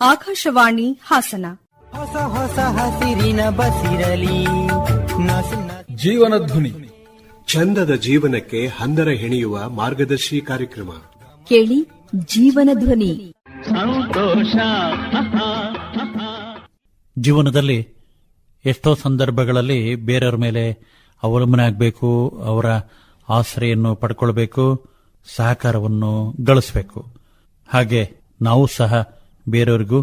ಆಕಾಶವಾಣಿ ಹಾಸನ. ಹೊಸ ಹೊಸ ಹಸಿರಿನ ಬಸಿರಲಿ ಜೀವನ ಧ್ವನಿ. ಚಂದದ ಜೀವನಕ್ಕೆ ಹಂದರ ಹೆಣೆಯುವ ಮಾರ್ಗದರ್ಶಿ ಕಾರ್ಯಕ್ರಮ. ಕೇಳಿ ಜೀವನ ಧ್ವನಿ. ಜೀವನದಲ್ಲಿ ಎಷ್ಟೋ ಸಂದರ್ಭಗಳಲ್ಲಿ ಬೇರೆಯವರ ಮೇಲೆ ಅವಲಂಬನೆ ಆಗಬೇಕು ಅವರ ಆಸರೆಯನ್ನು ಪಡ್ಕೊಳ್ಬೇಕು ಸಹಕಾರವನ್ನು ಗಳಿಸಬೇಕು. ಹಾಗೆ ನಾವು ಸಹ ಬೇರೆಯವರಿಗೂ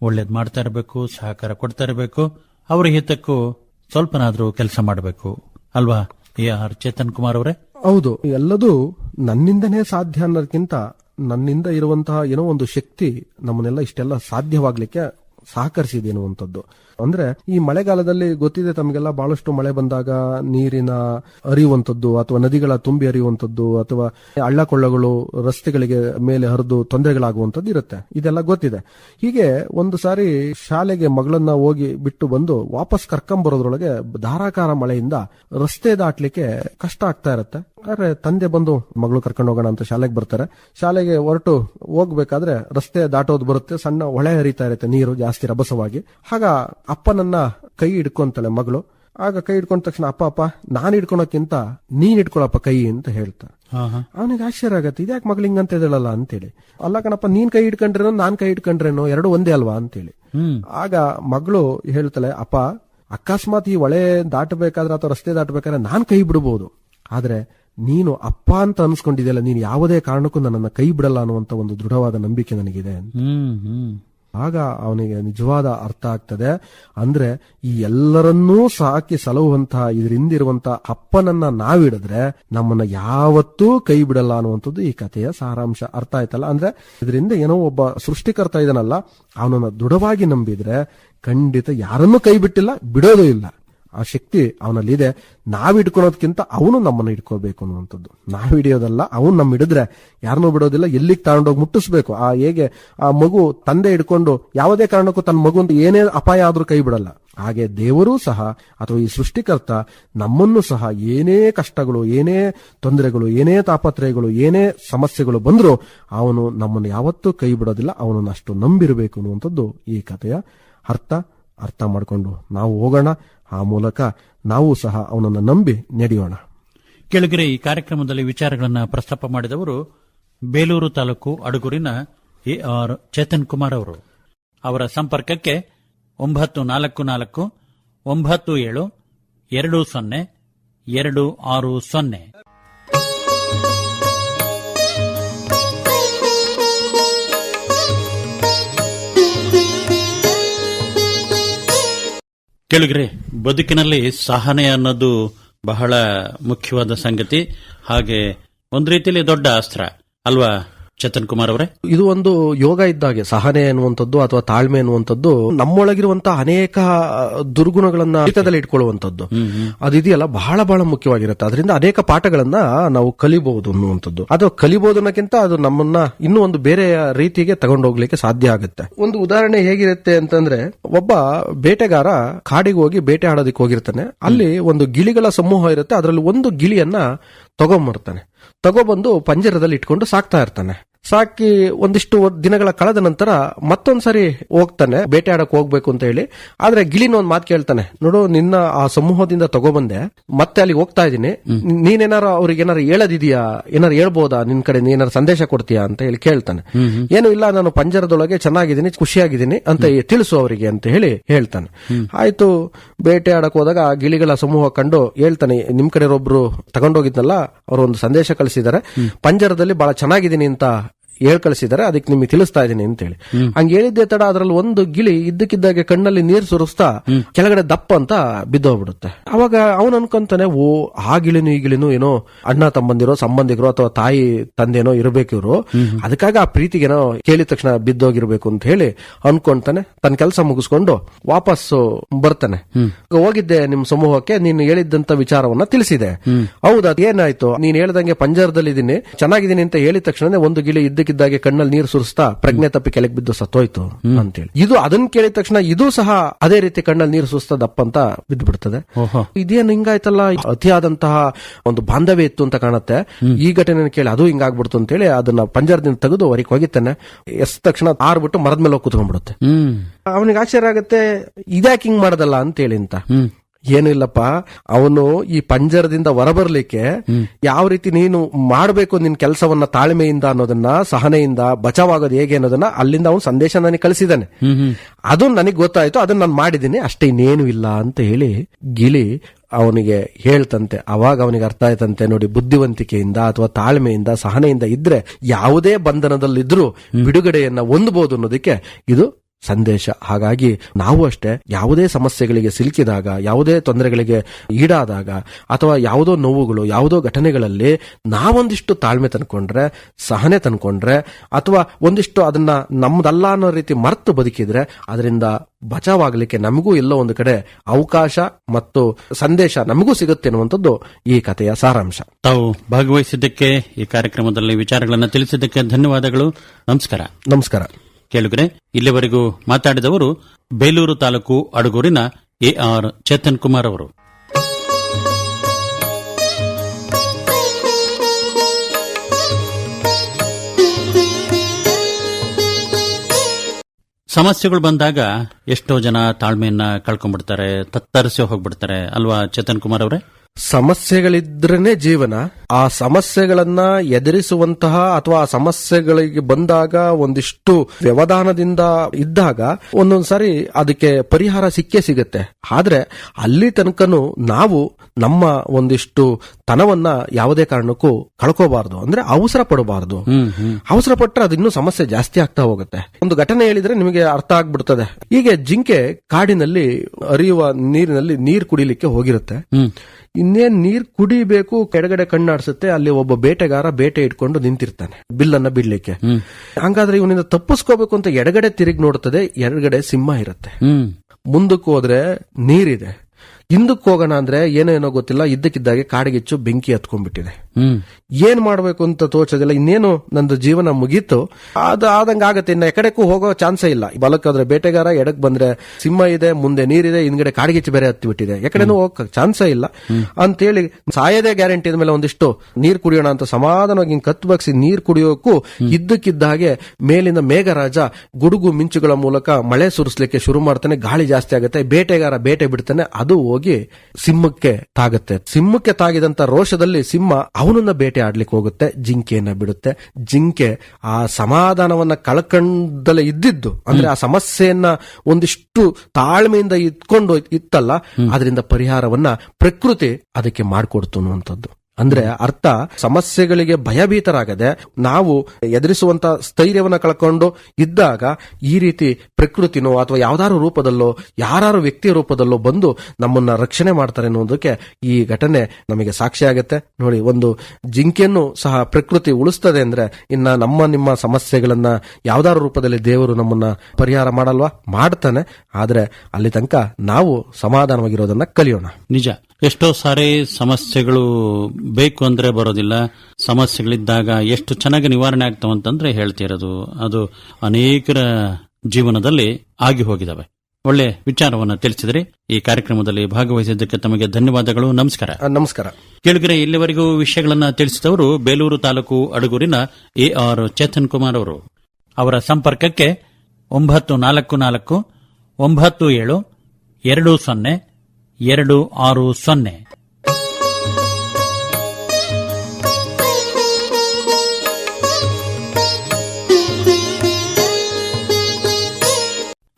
ಒಳ್ಳೇದು ಮಾಡ್ತಾ ಇರಬೇಕು, ಸಹಕಾರ ಕೊಡ್ತಾ ಇರಬೇಕು, ಅವರ ಹಿತಕ್ಕೂ ಸ್ವಲ್ಪನಾದ್ರೂ ಕೆಲಸ ಮಾಡಬೇಕು. ಅಲ್ವಾ ಯಾರ್ ಚೇತನ್ ಕುಮಾರ್ ಅವರೇ? ಹೌದು, ಎಲ್ಲದೂ ನನ್ನಿಂದನೇ ಸಾಧ್ಯ ಅನ್ನೋದಕ್ಕಿಂತ ನನ್ನಿಂದ ಇರುವಂತಹ ಏನೋ ಒಂದು ಶಕ್ತಿ ನಮ್ಮನ್ನೆಲ್ಲ ಇಷ್ಟೆಲ್ಲ ಸಾಧ್ಯವಾಗ್ಲಿಕ್ಕೆ ಸಹಕರಿಸಿದೆ ಅಂದ್ರೆ ಈ ಮಳೆಗಾಲದಲ್ಲಿ ಗೊತ್ತಿದೆ ತಮಗೆಲ್ಲ ಬಹಳಷ್ಟು ಮಳೆ ಬಂದಾಗ ನೀರಿನ ಅರಿಯುವಂಥದ್ದು ಅಥವಾ ನದಿಗಳ ತುಂಬಿ ಹರಿಯುವಂಥದ್ದು ಅಥವಾ ಹಳ್ಳ ಕೊಳ್ಳಗಳು ರಸ್ತೆಗಳಿಗೆ ಮೇಲೆ ಹರಿದು ತೊಂದರೆಗಳಾಗುವಂಥದ್ದು ಇರುತ್ತೆ. ಇದೆಲ್ಲ ಗೊತ್ತಿದೆ. ಹೀಗೆ ಒಂದು ಸಾರಿ ಶಾಲೆಗೆ ಮಗಳನ್ನ ಹೋಗಿ ಬಿಟ್ಟು ಬಂದು ವಾಪಸ್ ಕರ್ಕೊಂಬರೋದ್ರೊಳಗೆ ಧಾರಾಕಾರ ಮಳೆಯಿಂದ ರಸ್ತೆ ದಾಟ್ಲಿಕ್ಕೆ ಕಷ್ಟ ಆಗ್ತಾ ಇರುತ್ತೆ. ಆದ್ರೆ ತಂದೆ ಬಂದು ಮಗಳು ಕರ್ಕೊಂಡು ಹೋಗೋಣ ಅಂತ ಶಾಲೆಗೆ ಬರ್ತಾರೆ. ಶಾಲೆಗೆ ಹೊರಟು ಹೋಗ್ಬೇಕಾದ್ರೆ ರಸ್ತೆ ದಾಟೋದು ಬರುತ್ತೆ. ಸಣ್ಣ ಹೊಳೆ ಹರಿತಾ ಇರುತ್ತೆ ನೀರು ಜಾಸ್ತಿ ರಭಸವಾಗಿ. ಆಗ ಅಪ್ಪನನ್ನ ಕೈ ಹಿಡ್ಕೊಂತಾಳೆ ಮಗಳು. ಆಗ ಕೈ ಹಿಡ್ಕೊಂಡ ತಕ್ಷಣ ಅಪ್ಪ ಅಪ್ಪ ನಾನು ಹಿಡ್ಕೊಳಕ್ಕಿಂತ ನೀನ್ ಹಿಡ್ಕೊಳಪ್ಪ ಕೈ ಅಂತ ಹೇಳ್ತಾರೆ. ಅವನಿಗೆ ಆಶ್ಚರ್ಯ ಆಗತ್ತೆ ಇದ್ಯಾಕೆ ಮಗಳು ಹಿಂಗಂತ ಹೇಳಲ್ಲ ಅಂತೇಳಿ. ಅಲ್ಲ ಕಣಪ್ಪ ನೀನ್ ಕೈ ಹಿಡ್ಕೊಂಡ್ರೇನೋ ನಾನ್ ಕೈ ಹಿಡ್ಕೊಂಡ್ರೇನೋ ಎರಡು ಒಂದೇ ಅಲ್ವಾ? ಅಂತೇಳಿ. ಆಗ ಮಗಳು ಹೇಳ್ತಾಳೆ ಅಪ್ಪ ಅಕಸ್ಮಾತ್ ಈ ಹೊಳೆ ದಾಟಬೇಕಾದ್ರೆ ಅಥವಾ ರಸ್ತೆ ದಾಟಬೇಕಾದ್ರೆ ನಾನ್ ಕೈ ಬಿಡಬಹುದು ಆದ್ರೆ ನೀನು ಅಪ್ಪ ಅಂತ ಅನ್ಸ್ಕೊಂಡಿದೆಯಲ್ಲ ನೀನು ಯಾವುದೇ ಕಾರಣಕ್ಕೂ ನನ್ನನ್ನು ಕೈ ಬಿಡಲ್ಲ ಅನ್ನುವಂತ ಒಂದು ದೃಢವಾದ ನಂಬಿಕೆ ನನಗಿದೆ ಆಗ ಅವನಿಗೆ ನಿಜವಾದ ಅರ್ಥ ಆಗ್ತದೆ. ಅಂದ್ರೆ ಈ ಎಲ್ಲರನ್ನೂ ಸಾಕಿ ಸಲಹುವಂತಹ ಇದರಿಂದಿರುವಂತಹ ಅಪ್ಪನನ್ನ ನಾವಿಡಿದ್ರೆ ನಮ್ಮನ್ನ ಯಾವತ್ತೂ ಕೈ ಬಿಡಲ್ಲ ಅನ್ನುವಂಥದ್ದು ಈ ಕಥೆಯ ಸಾರಾಂಶ. ಅರ್ಥ ಆಯ್ತಲ್ಲ? ಅಂದ್ರೆ ಇದರಿಂದ ಏನೋ ಒಬ್ಬ ಸೃಷ್ಟಿಕರ್ತ ಇದನ್ನಲ್ಲ ಅವನನ್ನ ದೃಢವಾಗಿ ನಂಬಿದ್ರೆ ಖಂಡಿತ ಯಾರನ್ನೂ ಕೈ ಬಿಟ್ಟಿಲ್ಲ ಬಿಡೋದು ಇಲ್ಲ. ಆ ಶಕ್ತಿ ಅವನಲ್ಲಿ ಇದೆ ನಾವ್ ಇಟ್ಕೊಳೋದಕ್ಕಿಂತ ಅವನು ನಮ್ಮನ್ನ ಇಟ್ಕೋಬೇಕು ಅನ್ನುವಂಥದ್ದು. ನಾವ್ ಹಿಡಿಯೋದಲ್ಲ, ಅವನು ನಮ್ಮ ಹಿಡಿದ್ರೆ ಯಾರನ್ನೂ ಬಿಡೋದಿಲ್ಲ, ಎಲ್ಲಿಗೆ ತಗೊಂಡೋಗಿ ಮುಟ್ಟಿಸ್ಬೇಕು? ಆ ಹೇಗೆ ಆ ಮಗು ತಂದೆ ಹಿಡ್ಕೊಂಡು ಯಾವುದೇ ಕಾರಣಕ್ಕೂ ತನ್ನ ಮಗು ಏನೇ ಅಪಾಯ ಆದ್ರೂ ಕೈ ಬಿಡಲ್ಲ. ಹಾಗೆ ದೇವರೂ ಸಹ, ಅಥವಾ ಈ ಸೃಷ್ಟಿಕರ್ತ ನಮ್ಮನ್ನು ಸಹ ಏನೇ ಕಷ್ಟಗಳು, ಏನೇ ತೊಂದರೆಗಳು, ಏನೇ ತಾಪತ್ರಯಗಳು, ಏನೇ ಸಮಸ್ಯೆಗಳು ಬಂದರೂ ಅವನು ನಮ್ಮನ್ನು ಯಾವತ್ತೂ ಕೈ ಬಿಡೋದಿಲ್ಲ, ಅವನನ್ನು ಅಷ್ಟು ನಂಬಿರಬೇಕು ಅನ್ನುವಂಥದ್ದು ಈ ಕಥೆಯ ಅರ್ಥ. ಅರ್ಥ ಮಾಡಿಕೊಂಡು ನಾವು ಹೋಗೋಣ. ಆ ಮೂಲಕ ನಾವು ಸಹ ಅವನನ್ನು ನಂಬಿ ನಡೆಯೋಣ. ಕೆಳಗಿರೆ, ಈ ಕಾರ್ಯಕ್ರಮದಲ್ಲಿ ವಿಚಾರಗಳನ್ನು ಪ್ರಸ್ತಾಪ ಮಾಡಿದವರು ಬೇಲೂರು ತಾಲೂಕು ಅಡಗೂರಿನ ಎ ಆರ್ ಚೇತನ್ ಕುಮಾರ್ ಅವರು. ಅವರ ಸಂಪರ್ಕಕ್ಕೆ ಒಂಬತ್ತು ನಾಲ್ಕು ನಾಲ್ಕು, ಒಂಬತ್ತು ಏಳು, ಎರಡು ಸೊನ್ನೆ, ಎರಡು ಆರು ಸೊನ್ನೆ. ಕೆಳಗ್ರೆ ಬದುಕಿನಲ್ಲಿ ಸಹನೆ ಅನ್ನೋದು ಬಹಳ ಮುಖ್ಯವಾದ ಸಂಗತಿ. ಹಾಗೆ ಒಂದು ರೀತಿಯಲ್ಲಿ ದೊಡ್ಡ ಅಸ್ತ್ರ ಅಲ್ವಾ? ಚೇತನ್ ಕುಮಾರ್ ಅವರೇ? ಇದು ಒಂದು ಯೋಗ ಇದ್ದಾಗೆ ಸಹನೆ ಎನ್ನುವಂಥದ್ದು ಅಥವಾ ತಾಳ್ಮೆ ಎನ್ನುವಂಥದ್ದು ನಮ್ಮೊಳಗಿರುವಂತಹ ಅನೇಕ ದುರ್ಗುಣಗಳನ್ನ ಹಿತದಲ್ಲಿ ಇಟ್ಕೊಳ್ಳುವಂಥದ್ದು. ಅದಿದೆಯಲ್ಲ ಬಹಳ ಬಹಳ ಮುಖ್ಯವಾಗಿರುತ್ತೆ. ಅದರಿಂದ ಅನೇಕ ಪಾಠಗಳನ್ನ ನಾವು ಕಲಿಬಹುದು ಅನ್ನುವಂಥದ್ದು. ಅದು ಕಲಿಬಹುದು ಅನ್ನೋಕ್ಕಿಂತ ಅದು ನಮ್ಮನ್ನ ಇನ್ನೂ ಒಂದು ಬೇರೆ ರೀತಿಗೆ ತಗೊಂಡೋಗ್ಲಿಕ್ಕೆ ಸಾಧ್ಯ ಆಗುತ್ತೆ. ಒಂದು ಉದಾಹರಣೆ ಹೇಗಿರುತ್ತೆ ಅಂತಂದ್ರೆ ಒಬ್ಬ ಬೇಟೆಗಾರ ಕಾಡಿಗೆ ಹೋಗಿ ಬೇಟೆ ಆಡೋದಕ್ಕೆ ಹೋಗಿರ್ತಾನೆ. ಅಲ್ಲಿ ಒಂದು ಗಿಳಿಗಳ ಸಮೂಹ ಇರುತ್ತೆ. ಅದರಲ್ಲಿ ಒಂದು ಗಿಳಿಯನ್ನ ತಗೊಂಬರ್ತಾನೆ. ತಗೊಬಂದು ಪಂಜರದಲ್ಲಿ ಇಟ್ಕೊಂಡು ಸಾಕ್ತಾ ಇರ್ತಾನೆ. ಸಾಕಿ ಒಂದಿಷ್ಟು ದಿನಗಳ ಕಳೆದ ನಂತರ ಮತ್ತೊಂದ್ಸರಿ ಹೋಗ್ತಾನೆ. ಬೇಟೆ ಆಡಕ್ ಹೋಗ್ಬೇಕು ಅಂತ ಹೇಳಿ. ಆದ್ರೆ ಗಿಳಿನ ಒಂದ್ ಮಾತು ಕೇಳ್ತಾನೆ. ನೋಡು ನಿನ್ನ ಆ ಸಮೂಹದಿಂದ ತಗೊಬಂದೆ. ಮತ್ತೆ ಅಲ್ಲಿ ಹೋಗ್ತಾ ಇದ್ದೀನಿ. ನೀನೇನಾರ ಅವ್ರಿಗೆ ಏನಾರು ಹೇಳದಿದ್ಯಾ? ಏನಾರು ಹೇಳ್ಬೋದಾ ನಿನ್ ಕಡೆ? ಏನಾರು ಸಂದೇಶ ಕೊಡ್ತೀಯಾ ಅಂತ ಹೇಳಿ ಕೇಳ್ತಾನೆ. ಏನು ಇಲ್ಲ ನಾನು ಪಂಜರದೊಳಗೆ ಚೆನ್ನಾಗಿದ್ದೀನಿ ಖುಷಿಯಾಗಿದ್ದೀನಿ ಅಂತ ತಿಳಿಸು ಅವರಿಗೆ ಅಂತ ಹೇಳಿ ಹೇಳ್ತಾನೆ. ಆಯ್ತು ಬೇಟೆ ಆಡಕ್ ಹೋದಾಗ ಆ ಗಿಳಿಗಳ ಸಮೂಹ ಕಂಡು ಹೇಳ್ತಾನೆ ನಿಮ್ ಕಡೆ ಒಬ್ರು ತಗೊಂಡೋಗಿದ್ನಲ್ಲ ಅವರು ಒಂದು ಸಂದೇಶ ಕಳಿಸಿದ್ದಾರೆ ಪಂಜರದಲ್ಲಿ ಬಹಳ ಚೆನ್ನಾಗಿದ್ದೀನಿ ಅಂತ ಹೇಳ್ ಕಳಿಸಿದ್ದಾರೆ ಅದಕ್ಕೆ ನಿಮಗೆ ತಿಳಿಸ್ತಾ ಇದ್ದೀನಿ ಅಂತೇಳಿ. ಹಂಗೆ ಹೇಳಿದ್ದೆ ತಡ ಅದ್ರಲ್ಲಿ ಒಂದು ಗಿಳಿ ಇದ್ದಕ್ಕಿದ್ದಾಗೆ ಕಣ್ಣಲ್ಲಿ ನೀರು ಸುರಿಸ್ತಾ ಕೆಳಗಡೆ ದಪ್ಪ ಅಂತ ಬಿದ್ದೋಗ್ಬಿಡುತ್ತೆ. ಅವಾಗ ಅವನ್ ಅನ್ಕೊಂತಾನೆ ಓ ಆ ಗಿಳಿನೂ ಈ ಗಿಳಿನೂ ಏನೋ ಅಣ್ಣ ತಮ್ಮಂದಿರೋ ಸಂಬಂಧಿಕರು ಅಥವಾ ತಾಯಿ ತಂದೆನೋ ಇರಬೇಕು ಇವರು. ಅದಕ್ಕಾಗಿ ಆ ಪ್ರೀತಿಗೇನೋ ಕೇಳಿದ ತಕ್ಷಣ ಬಿದ್ದೋಗಿರ್ಬೇಕು ಅಂತ ಹೇಳಿ ಅನ್ಕೊಂತಾನೆ ತನ್ನ ಕೆಲಸ ಮುಗಿಸ್ಕೊಂಡು ವಾಪಸ್ ಬರ್ತಾನೆ. ಹೋಗಿದ್ದೆ ನಿಮ್ ಸಮೂಹಕ್ಕೆ ನೀನು ಹೇಳಿದ್ದಂತ ವಿಚಾರವನ್ನ ತಿಳಿಸಿದೆ. ಹೌದಾ ಏನಾಯ್ತು? ನೀನ್ ಹೇಳ್ದಂಗೆ ಪಂಜರದಲ್ಲಿ ಇದೀನಿ ಚೆನ್ನಾಗಿದ್ದೀನಿ ಅಂತ ಹೇಳಿದ ತಕ್ಷಣ ಒಂದು ಗಿಳಿ ಇದ್ದಕ್ಕೆ ಇದ್ದಕ್ಕಿದ್ದಾಗೆ ಕಣ್ಣಲ್ಲಿ ನೀರು ಸುರಿಸ್ತಾ ಪ್ರಜ್ಞೆ ತಪ್ಪಿ ಕೆಳಗೆ ಬಿದ್ದು ಸತ್ತೋಯ್ತು ಅಂತೇಳಿ. ಇದು ಅದನ್ನ ಕೇಳಿದ ತಕ್ಷಣ ಇದು ಸಹ ಅದೇ ರೀತಿ ಕಣ್ಣಲ್ಲಿ ನೀರು ಸುರಿಸ್ತಾ ದಪ್ಪ ಅಂತ ಬಿದ್ದು ಬಿಡ್ತದೆ ಇದೇನು ಹಿಂಗಾಯ್ತಲ್ಲ? ಅತಿಯಾದಂತಹ ಒಂದು ಬಾಂಧವ್ಯ ಇತ್ತು ಅಂತ ಕಾಣುತ್ತೆ. ಈ ಘಟನೆ ಕೇಳಿ ಅದು ಹಿಂಗಾಗ್ಬಿಡ್ತು ಅಂತೇಳಿ ಅದನ್ನ ಪಂಜರದಿಂದ ತೆಗೆದು ಹೊರಗೆ ಹೋಗಿತ್ತಾನೆ. ಎಸ್ ತಕ್ಷಣ ಆರ್ಬಿಟ್ಟು ಮರದ ಮೇಲೆ ಹೋಗಿ ಕೂತ್ಕೊಂಡ್ಬಿಡುತ್ತೆ. ಅವನಿಗೆ ಆಶ್ಚರ್ಯ ಆಗುತ್ತೆ ಇದ್ಯಾಕೆ ಹಿಂಗ್ ಮಾಡದಲ್ಲ ಅಂತೇಳಿ ಅಂತ. ಹ್ಮ್ ಏನು ಇಲ್ಲಪ್ಪ ಅವನು ಈ ಪಂಜರದಿಂದ ಹೊರಬರ್ಲಿಕ್ಕೆ ಯಾವ ರೀತಿ ನೀನು ಮಾಡಬೇಕು ನಿನ್ ಕೆಲಸವನ್ನ ತಾಳ್ಮೆಯಿಂದ ಅನ್ನೋದನ್ನ ಸಹನೆಯಿಂದ ಬಚಾವಾಗೋದು ಹೇಗೆ ಅನ್ನೋದನ್ನ ಅಲ್ಲಿಂದ ಅವನು ಸಂದೇಶ ನನಗೆ ಕಳಿಸಿದಾನೆ ಅದು ನನಗೆ ಗೊತ್ತಾಯ್ತು ಅದನ್ನ ನಾನು ಮಾಡಿದ್ದೀನಿ ಅಷ್ಟೇ ಇನ್ನೇನು ಇಲ್ಲ ಅಂತ ಹೇಳಿ ಗಿಳಿ ಅವನಿಗೆ ಹೇಳ್ತಂತೆ. ಅವಾಗ ಅವನಿಗೆ ಅರ್ಥ ಆಯ್ತಂತೆ ನೋಡಿ ಬುದ್ಧಿವಂತಿಕೆಯಿಂದ ಅಥವಾ ತಾಳ್ಮೆಯಿಂದ ಸಹನೆಯಿಂದ ಇದ್ರೆ ಯಾವುದೇ ಬಂಧನದಲ್ಲಿದ್ರೂ ಬಿಡುಗಡೆಯನ್ನ ಹೊಂದಬಹುದು ಅನ್ನೋದಕ್ಕೆ ಇದು ಸಂದೇಶ. ಹಾಗಾಗಿ ನಾವು ಅಷ್ಟೇ ಯಾವುದೇ ಸಮಸ್ಯೆಗಳಿಗೆ ಸಿಲುಕಿದಾಗ ಯಾವುದೇ ತೊಂದರೆಗಳಿಗೆ ಈಡಾದಾಗ ಅಥವಾ ಯಾವುದೋ ನೋವುಗಳು ಯಾವುದೋ ಘಟನೆಗಳಲ್ಲಿ ನಾವೊಂದಿಷ್ಟು ತಾಳ್ಮೆ ತಂದ್ಕೊಂಡ್ರೆ ಸಹನೆ ತಂದ್ಕೊಂಡ್ರೆ ಅಥವಾ ಒಂದಿಷ್ಟು ಅದನ್ನ ನಮ್ದಲ್ಲ ಅನ್ನೋ ರೀತಿ ಮರ್ತು ಬದುಕಿದ್ರೆ ಅದರಿಂದ ಬಚಾವಾಗಲಿಕ್ಕೆ ನಮಗೂ ಎಲ್ಲೋ ಒಂದು ಕಡೆ ಅವಕಾಶ ಮತ್ತು ಸಂದೇಶ ನಮಗೂ ಸಿಗುತ್ತೆ ಅನ್ನುವಂಥದ್ದು ಈ ಕಥೆಯ ಸಾರಾಂಶ. ತಾವು ಭಾಗವಹಿಸಿದ್ದಕ್ಕೆ ಈ ಕಾರ್ಯಕ್ರಮದಲ್ಲಿ ವಿಚಾರಗಳನ್ನು ತಿಳಿಸಿದ್ದಕ್ಕೆ ಧನ್ಯವಾದಗಳು. ನಮಸ್ಕಾರ. ನಮಸ್ಕಾರ. ಕೇಳುಗರೆ, ಇಲ್ಲಿವರೆಗೂ ಮಾತಾಡಿದವರು ಬೇಲೂರು ತಾಲೂಕು ಅಡಗೂರಿನ ಎಆರ್ ಆರ್ ಚೇತನ್ ಕುಮಾರ್ ಅವರು. ಸಮಸ್ಯೆಗಳು ಬಂದಾಗ ಎಷ್ಟೋ ಜನ ತಾಳ್ಮೆಯನ್ನ ಕಳ್ಕೊಂಡ್ಬಿಡ್ತಾರೆ, ತತ್ತರಿಸಿ ಹೋಗ್ಬಿಡ್ತಾರೆ. ಅಲ್ವಾ ಚೇತನ್ ಕುಮಾರ್ ಅವರೇ? ಸಮಸ್ಯೆಗಳಿದ್ರೇನೆ ಜೀವನ ಆ ಸಮಸ್ಯೆಗಳನ್ನ ಎದುರಿಸುವಂತಹ ಅಥವಾ ಆ ಸಮಸ್ಯೆಗಳಿಗೆ ಬಂದಾಗ ಒಂದಿಷ್ಟು ವ್ಯವಧಾನದಿಂದ ಇದ್ದಾಗ ಒಂದೊಂದ್ಸಾರಿ ಅದಕ್ಕೆ ಪರಿಹಾರ ಸಿಕ್ಕೇ ಸಿಗುತ್ತೆ. ಆದ್ರೆ ಅಲ್ಲಿ ತನಕನು ನಾವು ನಮ್ಮ ಒಂದಿಷ್ಟು ತನವನ್ನ ಯಾವುದೇ ಕಾರಣಕ್ಕೂ ಕಳ್ಕೋಬಾರದು. ಅಂದ್ರೆ ಅವಸರ ಪಡಬಾರ್ದು. ಅವಸರ ಪಟ್ಟರೆ ಅದು ಇನ್ನೂ ಸಮಸ್ಯೆ ಜಾಸ್ತಿ ಆಗ್ತಾ ಹೋಗುತ್ತೆ. ಒಂದು ಘಟನೆ ಹೇಳಿದ್ರೆ ನಿಮಗೆ ಅರ್ಥ ಆಗ್ಬಿಡ್ತದೆ. ಹೀಗೆ ಜಿಂಕೆ ಕಾಡಿನಲ್ಲಿ ಹರಿಯುವ ನೀರಿನಲ್ಲಿ ನೀರ್ ಕುಡಿಲಿಕ್ಕೆ ಹೋಗಿರುತ್ತೆ. ಇನ್ನೇನ್ ನೀರ್ ಕುಡಿಬೇಕು ಕೆಳಗಡೆ ಕಣ್ಣಾಡ್ಸುತ್ತೆ ಅಲ್ಲಿ ಒಬ್ಬ ಬೇಟೆಗಾರ ಬೇಟೆ ಇಟ್ಕೊಂಡು ನಿಂತಿರ್ತಾನೆ, ಬಿಲ್ಲನ್ನ ಬಿಡ್ಲಿಕ್ಕೆ. ಹಂಗಾದ್ರೆ ಇವನಿಂದ ತಪ್ಪಿಸ್ಕೋಬೇಕು ಅಂತ ಎಡಗಡೆ ತಿರುಗಿ ನೋಡ್ತದೆ ಎಡಗಡೆ ಸಿಂಹ ಇರುತ್ತೆ. ಮುಂದಕ್ಕೆ ಹೋದ್ರೆ ನೀರಿದೆ. ಹಿಂದಕ್ಕೆ ಹೋಗೋಣ ಅಂದ್ರೆ ಏನೋ ಏನೋ ಗೊತ್ತಿಲ್ಲ, ಇದ್ದಕ್ಕಿದ್ದಾಗೆ ಕಾಡಿಗಿಚ್ಚು ಬೆಂಕಿ ಹತ್ಕೊಂಡ್ಬಿಟ್ಟಿದೆ. ಏನ್ ಮಾಡ್ಬೇಕು ಅಂತ ತೋಚೋದಿಲ್ಲ. ಇನ್ನೇನು ನಂದು ಜೀವನ ಮುಗೀತು. ಅದು ಆದಂಗ ಆಗತ್ತೆ. ಇನ್ನ ಎಕಡೆಕ್ಕೂ ಹೋಗೋ ಚಾನ್ಸೇ ಇಲ್ಲ. ಬಲಕ್ಕಾದ್ರೆ ಬೇಟೆಗಾರ ಎಡಕ್ ಬಂದ್ರೆ ಸಿಂಹ ಇದೆ ಮುಂದೆ ನೀರಿದೆ ಹಿಂದ್ಗಡೆ ಕಾಡ್ಗಿಚ್ಚು ಬೇರೆ ಹತ್ತಿ ಬಿಟ್ಟಿದೆ ಎಕಡೆನೂ ಹೋಗಕ್ ಚಾನ್ಸೇ ಇಲ್ಲ. ಅಂತೇಳಿ ಸಾಯದೇ ಗ್ಯಾರಂಟಿ ಮೇಲೆ ಒಂದಿಷ್ಟು ನೀರ್ ಕುಡಿಯೋಣ ಅಂತ ಸಮಾಧಾನವಾಗಿ ಹಿಂಗ್ ಕತ್ತು ಬಗ್ಸಿ ನೀರ್ ಕುಡಿಯೋಕ್ಕೂ ಇದ್ದಕ್ಕಿದ್ದಾಗೆ ಮೇಲಿಂದ ಮೇಘರಾಜ ಗುಡುಗು ಮಿಂಚುಗಳ ಮೂಲಕ ಮಳೆ ಸುರಿಸ್ಲಿಕ್ಕೆ ಶುರು ಮಾಡ್ತಾನೆ. ಗಾಳಿ ಜಾಸ್ತಿ ಆಗುತ್ತೆ. ಬೇಟೆಗಾರ ಬೇಟೆ ಬಿಡ್ತಾನೆ. ಅದು ಹೋಗಿ ಸಿಂಹಕ್ಕೆ ತಾಗುತ್ತೆ. ಸಿಂಹಕ್ಕೆ ತಾಗಿದಂತ ರೋಷದಲ್ಲಿ ಸಿಂಹ ಅವನನ್ನ ಬೇಟೆ ಆಡ್ಲಿಕ್ಕೆ ಹೋಗುತ್ತೆ ಜಿಂಕೆಯನ್ನ ಬಿಡುತ್ತೆ. ಜಿಂಕೆ ಆ ಸಮಾಧಾನವನ್ನ ಕಳ್ಕಂಡಲೇ ಇದ್ದಿದ್ದು ಅಂದ್ರೆ ಆ ಸಮಸ್ಯೆಯನ್ನ ಒಂದಿಷ್ಟು ತಾಳ್ಮೆಯಿಂದ ಇಟ್ಕೊಂಡು ಇತ್ತಲ್ಲ ಅದರಿಂದ ಪರಿಹಾರವನ್ನ ಪ್ರಕೃತಿ ಅದಕ್ಕೆ ಮಾಡಿಕೊಡ್ತು ಅನ್ನುವಂಥದ್ದು. ಅಂದ್ರೆ ಅರ್ಥ ಸಮಸ್ಯೆಗಳಿಗೆ ಭಯಭೀತರಾಗದೆ ನಾವು ಎದುರಿಸುವಂತ ಸ್ಥೈರ್ಯವನ್ನ ಕಳ್ಕೊಂಡು ಇದ್ದಾಗ ಈ ರೀತಿ ಪ್ರಕೃತಿನೋ ಅಥವಾ ಯಾವ್ದಾರು ರೂಪದಲ್ಲೋ ಯಾರು ವ್ಯಕ್ತಿಯ ರೂಪದಲ್ಲೋ ಬಂದು ನಮ್ಮನ್ನ ರಕ್ಷಣೆ ಮಾಡ್ತಾರೆ ಅನ್ನೋದಕ್ಕೆ ಈ ಘಟನೆ ನಮಗೆ ಸಾಕ್ಷಿ ಆಗತ್ತೆ ನೋಡಿ, ಒಂದು ಜಿಂಕೆಯನ್ನು ಸಹ ಪ್ರಕೃತಿ ಉಳಿಸ್ತದೆ ಅಂದ್ರೆ ಇನ್ನ ನಮ್ಮ ನಿಮ್ಮ ಸಮಸ್ಯೆಗಳನ್ನ ಯಾವ್ದಾರು ರೂಪದಲ್ಲಿ ದೇವರು ನಮ್ಮನ್ನ ಪರಿಹಾರ ಮಾಡಲ್ವಾ? ಮಾಡ್ತಾನೆ. ಆದ್ರೆ ಅಲ್ಲಿ ತನಕ ನಾವು ಸಮಾಧಾನವಾಗಿರೋದನ್ನ ಕಲಿಯೋಣ. ನಿಜ. ಎಷ್ಟೋ ಸಾರಿ ಸಮಸ್ಯೆಗಳು ಬೇಕು ಅಂದ್ರೆ ಬರೋದಿಲ್ಲ. ಸಮಸ್ಯೆಗಳಿದ್ದಾಗ ಎಷ್ಟು ಚೆನ್ನಾಗಿ ನಿವಾರಣೆ ಆಗ್ತಾವಂತಂದ್ರೆ ಹೇಳ್ತಿರೋದು ಅದು ಅನೇಕರ ಜೀವನದಲ್ಲಿ ಆಗಿ ಹೋಗಿದಾವೆ. ಒಳ್ಳೆ ವಿಚಾರವನ್ನ ತಿಳಿಸಿದರೆ. ಈ ಕಾರ್ಯಕ್ರಮದಲ್ಲಿ ಭಾಗವಹಿಸಿದ್ದಕ್ಕೆ ತಮಗೆ ಧನ್ಯವಾದಗಳು. ನಮಸ್ಕಾರ. ನಮಸ್ಕಾರ. ಕೇಳಿದರೆ ಇಲ್ಲಿವರೆಗೂ ವಿಷಯಗಳನ್ನು ತಿಳಿಸಿದವರು ಬೇಲೂರು ತಾಲೂಕು ಅಡಗೂರಿನ ಎ ಆರ್ ಚೇತನ್ ಕುಮಾರ್ ಅವರು. ಅವರ ಸಂಪರ್ಕಕ್ಕೆ ಒಂಬತ್ತು ನಾಲ್ಕು ನಾಲ್ಕು ಒಂಬತ್ತು ಏಳು ಎರಡು ಸೊನ್ನೆ ಎರಡು ಆರು ಸೊನ್ನೆ.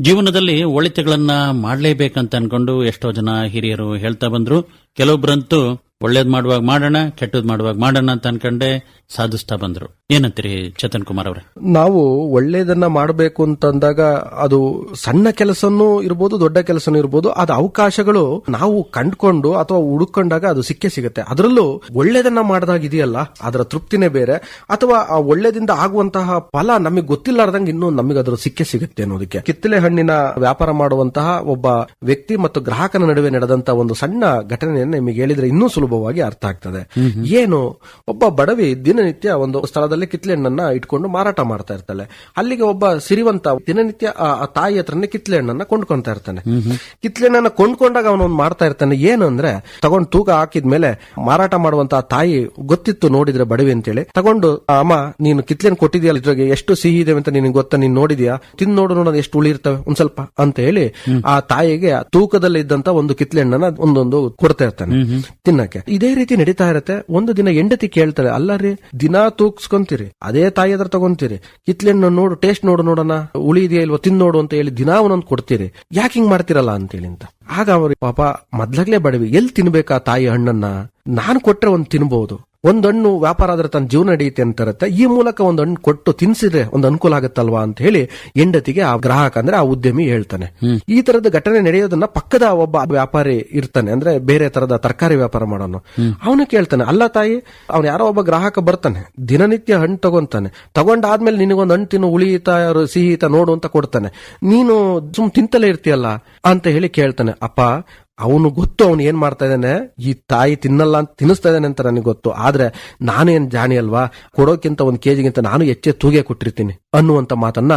ಜೀವನದಲ್ಲಿ ಒಳಿತುಗಳನ್ನ ಮಾಡಲೇಬೇಕಂತ ಅನ್ಕೊಂಡು ಎಷ್ಟೋ ಜನ ಹಿರಿಯರು ಹೇಳ್ತಾ ಬಂದ್ರು. ಕೆಲವೊಬ್ಬರಂತೂ ಒಳ್ಳೇದ್ ಮಾಡುವಾಗ ಮಾಡೋಣ, ಕೆಟ್ಟದ್ ಮಾಡುವಾಗ ಮಾಡೋಣ ಅಂತ ಅನ್ಕೊಂಡೆ. ಸಾಧಿಸ್ತಾ ಬಂದ್ರು. ಏನಂತೀರಿ ಚೇತನ್ ಕುಮಾರ್ ಅವರೇ? ನಾವು ಒಳ್ಳೇದನ್ನ ಮಾಡಬೇಕು ಅಂತಂದಾಗ ಅದು ಸಣ್ಣ ಕೆಲಸನೂ ಇರ್ಬೋದು ದೊಡ್ಡ ಕೆಲಸನೂ ಇರ್ಬೋದು ಅದು ಅವಕಾಶಗಳು ನಾವು ಕಂಡ್ಕೊಂಡು ಅಥವಾ ಹುಡುಕೊಂಡಾಗ ಅದು ಸಿಕ್ಕೇ ಸಿಗುತ್ತೆ. ಅದರಲ್ಲೂ ಒಳ್ಳೇದನ್ನ ಮಾಡಿದಾಗ ಇದೆಯಲ್ಲ ಅದರ ತೃಪ್ತಿನೇ ಬೇರೆ. ಅಥವಾ ಆ ಒಳ್ಳೇದಿಂದ ಆಗುವಂತಹ ಫಲ ನಮಗೆ ಗೊತ್ತಿಲ್ಲಾರ್ದಂಗೆ ಇನ್ನೂ ನಮಗೆ ಅದರ ಸಿಕ್ಕೇ ಸಿಗುತ್ತೆ ಅನ್ನೋದಕ್ಕೆ. ಕಿತ್ತಲೆ ಹಣ್ಣಿನ ವ್ಯಾಪಾರ ಮಾಡುವಂತಹ ಒಬ್ಬ ವ್ಯಕ್ತಿ ಮತ್ತು ಗ್ರಾಹಕನ ನಡುವೆ ನಡೆದಂತ ಒಂದು ಸಣ್ಣ ಘಟನೆಯನ್ನು ನಿಮಗೆ ಹೇಳಿದ್ರೆ ಇನ್ನೂ ಸುಲಭವಾಗಿ ಅರ್ಥ ಆಗ್ತದೆ. ಏನು ಒಬ್ಬ ಬಡವಿ ದಿನ ದಿನನಿತ್ಯ ಒಂದು ಸ್ಥಳದಲ್ಲಿ ಕಿತ್ಲೆ ಹಣ್ಣನ್ನ ಇಟ್ಕೊಂಡು ಮಾರಾಟ ಮಾಡ್ತಾ ಇರ್ತಾಳೆ. ಅಲ್ಲಿಗೆ ಒಬ್ಬ ಸಿರಿವಂತ ದಿನನಿತ್ಯ ಆ ತಾಯಿ ಹತ್ರನೇ ಕಿತ್ಲೆ ಹಣ್ಣನ್ನ ಕೊಂಡ್ಕೊಂತಾ ಇರ್ತಾನೆ. ಕಿತ್ಲೆ ಹಣ್ಣನ್ನ ಕೊಂಡ್ಕೊಂಡಾಗ ಅವನೊಂದು ಮಾಡ್ತಾ ಇರ್ತಾನೆ. ಏನು ಅಂದ್ರೆ, ತಗೊಂಡ್ ತೂಕ ಹಾಕಿದ್ಮೇಲೆ ಮಾರಾಟ ಮಾಡುವಂತ ತಾಯಿ ಗೊತ್ತಿತ್ತು ನೋಡಿದ್ರೆ ಬಡವಿ ಅಂತೇಳಿ. ತಗೊಂಡು ಅಮ್ಮ, ನೀನು ಕಿತ್ಲೆನ್ ಕೊಟ್ಟಿದ್ಯಾ? ಇದ್ರಾಗೆ ಎಷ್ಟು ಸಿಹಿ ಇದೆ ಅಂತ ನಿನಗೆ ಗೊತ್ತಾ? ನೀನ್ ನೋಡಿದ್ಯಾ? ತಿನ್ ನೋಡು ನೋಡೋದು ಎಷ್ಟು ಉಳಿ ಇರ್ತವೆ? ಒಂದ್ ಸ್ವಲ್ಪ ಅಂತ ಹೇಳಿ ಆ ತಾಯಿಗೆ ತೂಕದಲ್ಲಿ ಇದ್ದಂತ ಒಂದು ಕಿತ್ಲೆ ಹಣ್ಣನ್ನ ಒಂದೊಂದು ಕೊಡ್ತಾ ಇರ್ತಾನೆ. ತಿನ್ನಕ್ಕೆ. ಇದೇ ರೀತಿ ನಡೀತಾ ಇರತ್ತೆ. ಒಂದು ದಿನ ಹೆಂಡತಿ ಕೇಳ್ತಾರೆ ಅಲ್ಲ ರೀ ದಿನಾ ತೂಕ್ಸ್ಕೊಂತೀರಿ ಅದೇ ತಾಯಿ ಹತ್ರ ತಗೊಂತೀರಿ. ಕಿತ್ಲೆಣ್ಣು ನೋಡು ಟೇಸ್ಟ್ ನೋಡು ನೋಡೋಣ ಉಳಿ ಇದೆಯಾ ಇಲ್ವಾ ತಿನ್ ನೋಡು ಅಂತ ಹೇಳಿ ದಿನಾ ಒಂದೊಂದು ಕೊಡ್ತೀರಿ. ಯಾಕೆ ಹಿಂಗ್ ಮಾಡ್ತಿರಲ್ಲ ಅಂತೇಳಿ ಅಂತ. ಆಗ ಅವ್ರಿಗೆ ಪಾಪ ಮೊದ್ಲಾಗ್ಲೇ ಬಡವಿ ಎಲ್ಲಿ ತಿನ್ಬೇಕಾ ತಾಯಿ ಹಣ್ಣನ್ನ? ನಾನು ಕೊಟ್ಟರೆ ಒಂದು ತಿನ್ಬಹುದು ಒಂದ್ ಹಣ್ಣು ವ್ಯಾಪಾರ ಆದ್ರೆ ತನ್ನ ಜೀವನ ನಡೆಯುತ್ತೆ ಅಂತ ಇರುತ್ತೆ. ಈ ಮೂಲಕ ಒಂದ್ ಹಣ್ಣು ಕೊಟ್ಟು ತಿನ್ಸಿದ್ರೆ ಒಂದು ಅನುಕೂಲ ಆಗುತ್ತಲ್ವಾ ಅಂತ ಹೇಳಿ ಹೆಂಡತಿಗೆ ಆ ಗ್ರಾಹಕ ಅಂದ್ರೆ ಆ ಉದ್ಯಮಿ ಹೇಳ್ತಾನೆ. ಈ ತರದ ಘಟನೆ ನಡೆಯೋದನ್ನ ಪಕ್ಕದ ಒಬ್ಬ ವ್ಯಾಪಾರಿ ಇರ್ತಾನೆ. ಅಂದ್ರೆ ಬೇರೆ ತರದ ತರಕಾರಿ ವ್ಯಾಪಾರ ಮಾಡೋನು. ಅವನು ಕೇಳ್ತಾನೆ ಅಲ್ಲ ತಾಯಿ ಅವ್ನು ಯಾರೋ ಒಬ್ಬ ಗ್ರಾಹಕ ಬರ್ತಾನೆ. ದಿನನಿತ್ಯ ಹಣ್ಣು ತಗೊಂತಾನೆ. ತಗೊಂಡಾದ್ಮೇಲೆ ನಿನಗೊಂದು ಹಣ್ಣು ತಿನ್ನು ಉಳಿಯಿತ ಸಿಹಿತ ನೋಡು ಅಂತ ಕೊಡ್ತಾನೆ. ನೀನು ಸುಮ್ ತಿಂತಲೇ ಇರ್ತೀಯಲ್ಲ? ಅಂತ ಹೇಳಿ ಕೇಳ್ತಾನೆ ಅಪ್ಪ ಅವನು ಗೊತ್ತು, ಅವನು ಏನ್ ಮಾಡ್ತಾ ಇದ್ದಾನೆ? ಈ ತಾಯಿ ತಿನ್ನಲ್ಲ ಅಂತ ತಿನ್ನಿಸ್ತಾ ಇದ್ದಾನೆ ಅಂತ ನನಗೆ ಗೊತ್ತು. ಆದ್ರೆ ನಾನೇನ್ ಜಾಣಿ ಅಲ್ವಾ? ಕೊಡೋಕ್ಕಿಂತ ಒಂದು ಕೆಜಿಗಿಂತ ನಾನು ಹೆಚ್ಚೆ ತೂಗೆ ಕೊಟ್ಟಿರ್ತೀನಿ ಅನ್ನುವಂತ ಮಾತನ್ನ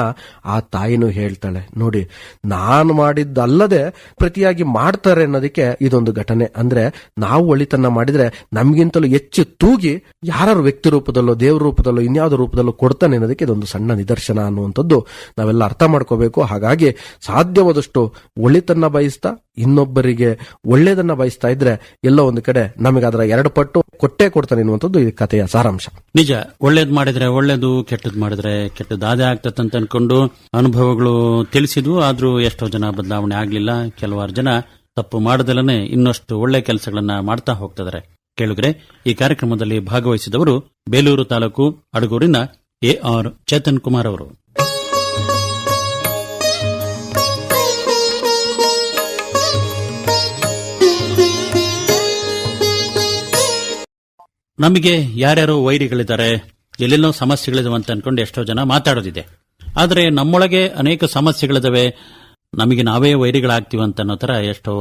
ಆ ತಾಯಿನೂ ಹೇಳ್ತಾಳೆ. ನೋಡಿ, ನಾನು ಮಾಡಿದ್ದಲ್ಲದೆ ಪ್ರತಿಯಾಗಿ ಮಾಡ್ತಾರೆ ಅನ್ನೋದಕ್ಕೆ ಇದೊಂದು ಘಟನೆ. ಅಂದ್ರೆ ನಾವು ಒಳಿತನ್ನ ಮಾಡಿದ್ರೆ ನಮ್ಗಿಂತಲೂ ಹೆಚ್ಚು ತೂಗಿ ಯಾರು ವ್ಯಕ್ತಿ ರೂಪದಲ್ಲೋ, ದೇವ್ರ ರೂಪದಲ್ಲೋ, ಇನ್ಯಾವುದೋ ರೂಪದಲ್ಲೋ ಕೊಡ್ತಾನೆ ಅನ್ನೋದಕ್ಕೆ ಇದೊಂದು ಸಣ್ಣ ನಿದರ್ಶನ ಅನ್ನುವಂಥದ್ದು ನಾವೆಲ್ಲ ಅರ್ಥ ಮಾಡ್ಕೋಬೇಕು. ಹಾಗಾಗಿ ಸಾಧ್ಯವಾದಷ್ಟು ಒಳಿತನ್ನ ಬಯಸ್ತಾ ಇನ್ನೊಬ್ಬರಿಗೆ ಒಳ್ಳೇದನ್ನ ಬಯಸ್ತಾ ಇದ್ರೆ ಎಲ್ಲೋ ಒಂದು ಕಡೆ ನಮಗೆ ಅದರ ಎರಡು ಪಟ್ಟು ಕೊಟ್ಟೆ ಕೊಡ್ತಾನೆ ಎನ್ನುವಂಥದ್ದು ಈ ಕಥೆಯ ಸಾರಾಂಶ. ನಿಜ, ಒಳ್ಳೇದ್ ಮಾಡಿದ್ರೆ ಒಳ್ಳೇದು, ಕೆಟ್ಟದ್ ಮಾಡಿದ್ರೆ ಕೆಟ್ಟದ್ದು ಅದೇ ಅಂತ ಅನ್ಕೊಂಡು ಅನುಭವಗಳು ತಿಳಿಸಿದ್ವು. ಆದ್ರೂ ಎಷ್ಟೋ ಜನ ಬದಲಾವಣೆ ಆಗ್ಲಿಲ್ಲ. ಕೆಲವಾರು ಜನ ತಪ್ಪು ಮಾಡದಲ್ಲೇ ಇನ್ನಷ್ಟು ಒಳ್ಳೆ ಕೆಲಸಗಳನ್ನ ಮಾಡ್ತಾ ಹೋಗ್ತಿದ್ದಾರೆ ಕೇಳುಗ್ರೆ, ಈ ಕಾರ್ಯಕ್ರಮದಲ್ಲಿ ಭಾಗವಹಿಸಿದವರು ಬೇಲೂರು ತಾಲೂಕು ಅಡಗೂರಿನ ಎ ಆರ್ ಚೇತನ್ ಕುಮಾರ್ ಅವರು. ನಮಗೆ ಯಾರ್ಯಾರೋ ವೈರಿಗಳಿದ್ದಾರೆ ಎಲ್ಲೆಲ್ಲೋ ಸಮಸ್ಯೆಗಳಿದಾವೆ ಅಂತ ಅನ್ಕೊಂಡು ಎಷ್ಟೋ ಜನ ಮಾತಾಡೋದಿದೆ. ಆದರೆ ನಮ್ಮೊಳಗೆ ಅನೇಕ ಸಮಸ್ಯೆಗಳಿದಾವೆ. ನಮಗೆ ನಾವೇ ವೈರಿಗಳಾಗ್ತೀವಿ ಅಂತ ಅನ್ನೋ ತರ ಎಷ್ಟೋ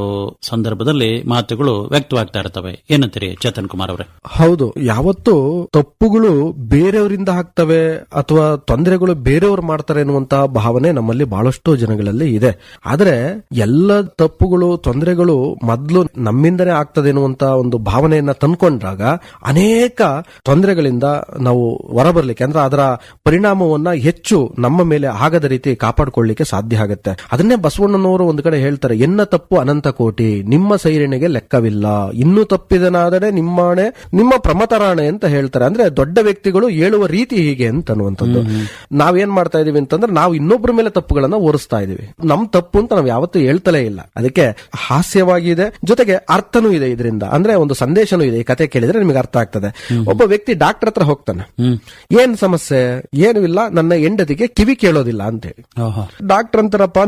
ಸಂದರ್ಭದಲ್ಲಿ ಮಾತುಗಳು ವ್ಯಕ್ತವಾಗ್ತಾ ಇರ್ತವೆ. ಏನಂತೀರಿ ಚೇತನ್ ಕುಮಾರ್ ಅವರೇ? ಹೌದು. ಯಾವತ್ತು ತಪ್ಪುಗಳು ಬೇರೆಯವರಿಂದ ಆಗ್ತವೆ ಅಥವಾ ತೊಂದರೆಗಳು ಬೇರೆಯವರು ಮಾಡ್ತಾರೆ ಎನ್ನುವಂತಹ ಭಾವನೆ ನಮ್ಮಲ್ಲಿ ಬಹಳಷ್ಟು ಜನಗಳಲ್ಲಿ ಇದೆ. ಆದ್ರೆ ಎಲ್ಲ ತಪ್ಪುಗಳು, ತೊಂದರೆಗಳು ಮೊದಲು ನಮ್ಮಿಂದನೇ ಆಗ್ತದೆ ಎನ್ನುವಂತ ಒಂದು ಭಾವನೆಯನ್ನ ತಂದ್ಕೊಂಡಾಗ ಅನೇಕ ತೊಂದರೆಗಳಿಂದ ನಾವು ಹೊರಬರ್ಲಿಕ್ಕೆ ಅಂದ್ರೆ ಅದರ ಪರಿಣಾಮವನ್ನ ಹೆಚ್ಚು ನಮ್ಮ ಮೇಲೆ ಆಗದ ರೀತಿ ಕಾಪಾಡಿಕೊಳ್ಳಿಕ್ಕೆ ಸಾಧ್ಯ ಆಗುತ್ತೆ. ಅದನ್ನೇ ಬಸವಣ್ಣನವರು ಒಂದು ಕಡೆ ಹೇಳ್ತಾರೆ ಎನ್ನ ತಪ್ಪು ಅನಂತ ಕೋಟಿ ನಿಮ್ಮ ಸೈರಣೆಗೆ ಲೆಕ್ಕವಿಲ್ಲ. ಇನ್ನು ತಪ್ಪಿದನಾದರೆ ನಿಮ್ಮಾಣೆ ನಿಮ್ಮ ಪ್ರಮತರಾಣೆ ಅಂತ ಹೇಳ್ತಾರೆ. ಅಂದ್ರೆ ದೊಡ್ಡ ವ್ಯಕ್ತಿಗಳು ಹೇಳುವ ರೀತಿ ಹೀಗೆ ಅಂತ ಅನ್ನುವಂಥದ್ದು. ನಾವೇನ್ ಮಾಡ್ತಾ ಇದೀವಿ ಅಂತಂದ್ರೆ ನಾವು ಇನ್ನೊಬ್ಬರ ಮೇಲೆ ತಪ್ಪುಗಳನ್ನ ಓರಿಸ್ತಾ ಇದೀವಿ. ನಮ್ ತಪ್ಪು ಅಂತ ನಾವು ಯಾವತ್ತೂ ಹೇಳ್ತಲೇ ಇಲ್ಲ. ಅದಕ್ಕೆ ಹಾಸ್ಯವಾಗಿದೆ. ಜೊತೆಗೆ ಅರ್ಥನೂ ಇದೆ ಇದರಿಂದ. ಅಂದ್ರೆ ಒಂದು ಸಂದೇಶನೂ ಇದೆ. ಈ ಕತೆ ಕೇಳಿದ್ರೆ ನಿಮಗೆ ಅರ್ಥ ಆಗ್ತದೆ. ಒಬ್ಬ ವ್ಯಕ್ತಿ ಡಾಕ್ಟರ್ ಹತ್ರ ಹೋಗ್ತಾನೆ. ಏನ್ ಸಮಸ್ಯೆ? ಏನು ಇಲ್ಲ. ನನ್ನ ಹೆಂಡತಿಗೆ ಕಿವಿ ಕೇಳೋದಿಲ್ಲ ಅಂತ ಹೇಳಿ. ಡಾಕ್ಟರ್ ಅಂತಾರಪ್ಪ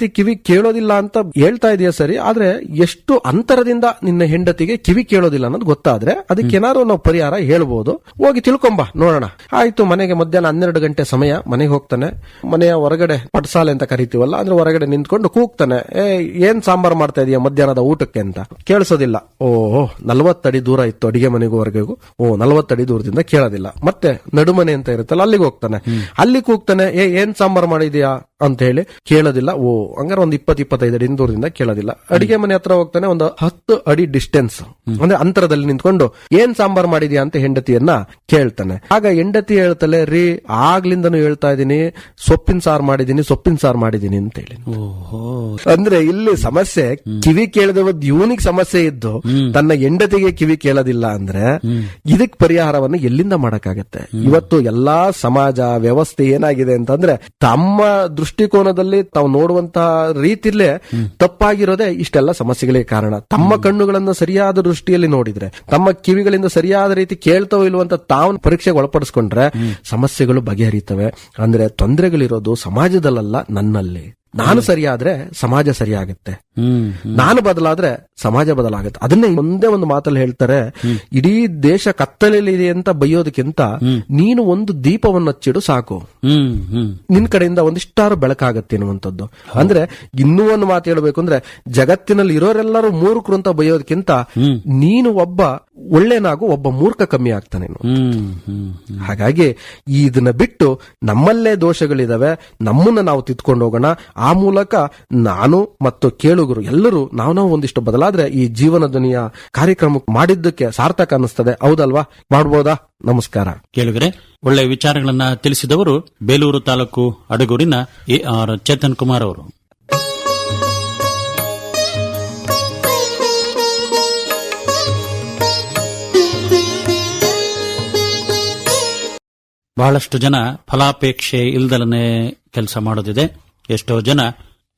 ನಿನ್ನೆಂತಿ ಕಿವಿ ಕೇಳೋದಿಲ್ಲ ಅಂತ ಹೇಳ್ತಾ ಇದೆಯಾ ಸರಿ? ಆದ್ರೆ ಎಷ್ಟು ಅಂತರದಿಂದ ನಿನ್ನ ಹೆಂಡತಿಗೆ ಕಿವಿ ಕೇಳೋದಿಲ್ಲ ಅನ್ನೋದು ಗೊತ್ತಾದ್ರೆ ಅದಕ್ಕೆ ಏನಾದ್ರು ನಾವು ಪರಿಹಾರ ಹೇಳ್ಬೋದು. ಹೋಗಿ ತಿಳ್ಕೊಂಬ ನೋಡೋಣ. ಆಯ್ತು ಮನೆಗೆ ಮಧ್ಯಾಹ್ನ ಹನ್ನೆರಡು ಗಂಟೆ ಸಮಯ. ಮನೆಗೆ ಹೋಗ್ತಾನೆ. ಮನೆಯ ಹೊರಗಡೆ ಪಟ್ಸಾಲೆ ಅಂತ ಕರಿತೀವಲ್ಲ ಅಂದ್ರೆ ಹೊರಗಡೆ ನಿಂತ್ಕೊಂಡು ಕೂಗ್ತಾನೆ. ಏ ಏನ್ ಸಾಂಬಾರ್ ಮಾಡ್ತಾ ಇದೀಯ ಮಧ್ಯಾಹ್ನದ ಊಟಕ್ಕೆ ಅಂತ. ಕೇಳಿಸೋದಿಲ್ಲ. ಓಹೋ ನಲ್ವತ್ತಡಿ ದೂರ ಇತ್ತು ಅಡಿಗೆ ಮನೆಗೂ ಓ ನಲ್ವತ್ತಡಿ ದೂರದಿಂದ ಕೇಳೋದಿಲ್ಲ. ಮತ್ತೆ ನಡುಮನೆ ಅಂತ ಇರುತ್ತಲ್ಲ ಅಲ್ಲಿಗೆ ಹೋಗ್ತಾನೆ. ಅಲ್ಲಿ ಕೂಗ್ತಾನೆ. ಏ ಏನ್ ಸಾಂಬಾರ್ ಮಾಡಿದ್ಯಾ? ಅಂತ ಹೇಳಿ ಕೇಳೋದಿಲ್ಲ. ಓ ಹಂಗಾರೆ ಒಂದ್ ಇಪ್ಪತ್ ಇಪ್ಪತ್ತೈದು ಅಡಿ ದೂರದಿಂದ ಕೇಳೋದಿಲ್ಲ. ಅಡಿಗೆ ಮನೆ ಹತ್ರ ಹೋಗ್ತಾನೆ ಒಂದು ಹತ್ತು ಅಡಿ ಡಿಸ್ಟೆನ್ಸ್ ಅಂದ್ರೆ ಅಂತರದಲ್ಲಿ ನಿಂತ್ಕೊಂಡು ಏನ್ ಸಾಂಬಾರ್ ಮಾಡಿದ್ಯಾ ಅಂತ ಹೆಂಡತಿಯನ್ನ ಕೇಳ್ತಾನೆ. ಆಗ ಹೆಂಡತಿ ಹೇಳ್ತಲೆ ರೀ ಆಗ್ಲಿಂದನು ಹೇಳ್ತಾ ಇದೀನಿ ಸೊಪ್ಪಿನ ಸಾರ್ ಮಾಡಿದೀನಿ ಸೊಪ್ಪಿನ ಸಾರ್ ಮಾಡಿದೀನಿ ಅಂತ ಹೇಳಿ ಓಹೋ. ಅಂದ್ರೆ ಇಲ್ಲಿ ಸಮಸ್ಯೆ ಕಿವಿ ಕೇಳದ ಇವನಿಗೆ ಸಮಸ್ಯೆ ಇದ್ದು ತನ್ನ ಹೆಂಡತಿಗೆ ಕಿವಿ ಕೇಳೋದಿಲ್ಲ ಅಂದ್ರೆ ಇದಕ್ ಪರಿಹಾರವನ್ನು ಎಲ್ಲಿಂದ ಮಾಡಕ್ಕಾಗತ್ತೆ? ಇವತ್ತು ಎಲ್ಲಾ ಸಮಾಜ ವ್ಯವಸ್ಥೆ ಏನಾಗಿದೆ ಅಂತಂದ್ರೆ ತಮ್ಮ ದೃಷ್ಟಿಕೋನದಲ್ಲಿ ತಾವು ನೋಡುವಂತಹ ರೀತಿಲೇ ತಪ್ಪಾಗಿರೋದೇ ಇಷ್ಟೆಲ್ಲ ಸಮಸ್ಯೆಗಳಿಗೆ ಕಾರಣ. ತಮ್ಮ ಕಣ್ಣುಗಳನ್ನ ಸರಿಯಾದ ದೃಷ್ಟಿಯಲ್ಲಿ ನೋಡಿದ್ರೆ ತಮ್ಮ ಕಿವಿಗಳಿಂದ ಸರಿಯಾದ ರೀತಿ ಕೇಳ್ತಾವೋ ಇಲ್ವಂತ ತಾವು ಪರೀಕ್ಷೆಗೆ ಒಳಪಡಿಸ್ಕೊಂಡ್ರೆ ಸಮಸ್ಯೆಗಳು ಬಗೆಹರಿತವೆ. ಅಂದ್ರೆ ತೊಂದರೆಗಳಿರೋದು ಸಮಾಜದಲ್ಲ ನನ್ನಲ್ಲಿ. ನಾನು ಸರಿಯಾದ್ರೆ ಸಮಾಜ ಸರಿಯಾಗುತ್ತೆ. ನಾನು ಬದಲಾದ್ರೆ ಸಮಾಜ ಬದಲಾಗುತ್ತೆ. ಅದನ್ನೇ ಒಂದೇ ಒಂದು ಮಾತಲ್ಲಿ ಹೇಳ್ತಾರೆ ಇಡೀ ದೇಶ ಕತ್ತಲೆಯಲ್ಲಿ ಅಂತ ಬೈಯೋದಕ್ಕಿಂತ ನೀನು ಒಂದು ದೀಪವನ್ನು ಹಚ್ಚಿಡು ಸಾಕು ನಿನ್ ಕಡೆಯಿಂದ ಒಂದಿಷ್ಟಾರು ಬೆಳಕಾಗತ್ತೆ ಅನ್ನುವಂಥದ್ದು ಅಂದ್ರೆ ಇನ್ನೂ ಒಂದು ಮಾತು ಹೇಳ್ಬೇಕು ಅಂದ್ರೆ ಜಗತ್ತಿನಲ್ಲಿ ಇರೋರೆಲ್ಲರೂ ಮೂರುಕರು ಅಂತ ಬೈಯೋದಕ್ಕಿಂತ ನೀನು ಒಬ್ಬ ಒಳ್ಳೆನಾಗು ಒಬ್ಬ ಮೂರ್ಖ ಕಮ್ಮಿ ಆಗ್ತಾನೆ ಹಾಗಾಗಿ ಇದನ್ನ ಬಿಟ್ಟು ನಮ್ಮಲ್ಲೇ ದೋಷಗಳಿದಾವೆ, ನಮ್ಮನ್ನ ನಾವು ತಿದ್ಕೊಂಡು ಹೋಗೋಣ. ಆ ಮೂಲಕ ನಾನು ಮತ್ತು ಕೇಳುಗರು ಎಲ್ಲರೂ ನಾವು ನಾವು ಒಂದಿಷ್ಟು ಬದಲಾದ್ರೆ ಈ ಜೀವನ ಧ್ವನಿಯ ಕಾರ್ಯಕ್ರಮ ಮಾಡಿದ್ದಕ್ಕೆ ಸಾರ್ಥಕ ಅನಿಸ್ತದೆ ಹೌದಲ್ವಾ? ಮಾಡ್ಬೋದಾ? ನಮಸ್ಕಾರ. ಕೇಳುಗರೆ ಒಳ್ಳೆ ವಿಚಾರಗಳನ್ನ ತಿಳಿಸಿದವರು ಬೇಲೂರು ತಾಲೂಕು ಅಡಗೂರಿನ ಎ ಆರ್ ಚೇತನ್ ಕುಮಾರ್ ಅವರು. ಬಹಳಷ್ಟು ಜನ ಫಲಾಪೇಕ್ಷೆ ಇಲ್ದಲನೆ ಕೆಲಸ ಮಾಡೋದಿದೆ. ಎಷ್ಟೋ ಜನ